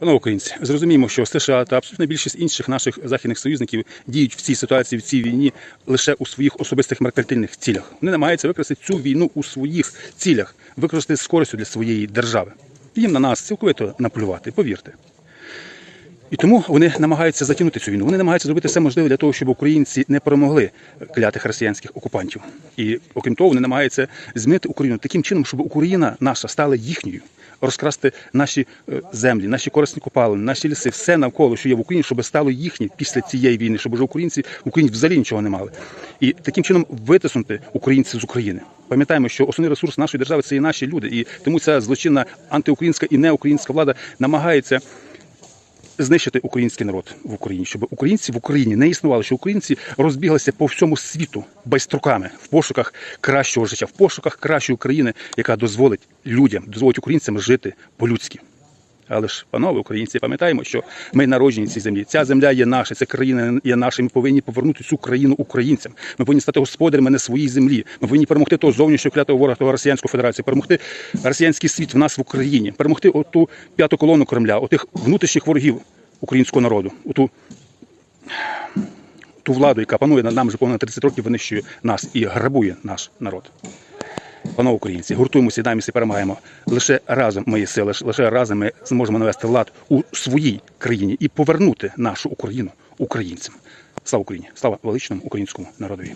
Панове українці, зрозуміємо, що США та абсолютно більшість інших наших західних союзників діють в цій ситуації, в цій війні лише у своїх особистих меркантильних цілях. Вони намагаються використати цю війну у своїх цілях, використати з користю для своєї держави. Їм на нас цілковито наплювати, повірте. І тому вони намагаються затягнути цю війну. Вони намагаються зробити все можливе для того, щоб українці не перемогли клятих росіянських окупантів. І окрім того, вони намагаються змінити Україну таким чином, щоб Україна наша стала їхньою, розкрасти наші е, землі, наші корисні копалини, наші ліси, все навколо, що є в Україні, щоб стало їхнє після цієї війни, щоб уже українці в Україні взагалі нічого не мали. І таким чином витиснути українців з України. Пам'ятаємо, що основний ресурс нашої держави це і наші люди, і тому ця злочинна антиукраїнська і неукраїнська влада намагається знищити український народ в Україні, щоб українці в Україні не існували, що українці розбіглися по всьому світу байструками в пошуках кращого життя, в пошуках кращої країни, яка дозволить людям, дозволить українцям жити по-людськи. Але ж, панове українці, пам'ятаємо, що ми народжені цій землі. Ця земля є наша, ця країна є наша. Ми повинні повернути цю країну українцям. Ми повинні стати господарями на своїй землі. Ми повинні перемогти того зовнішнього клятого ворога, того Росіянську Федерацію, перемогти росіянський світ в нас в Україні, перемогти оту п'яту колону Кремля, отих внутрішніх ворогів українського народу, оту ту владу, яка панує над нами вже понад 30 років, винищує нас і грабує наш народ. Панове українці, гуртуємося, сідаємося і перемагаємо. Лише разом мої сили, лише разом ми зможемо навести лад у своїй країні і повернути нашу Україну українцям. Слава Україні! Слава величному українському народові!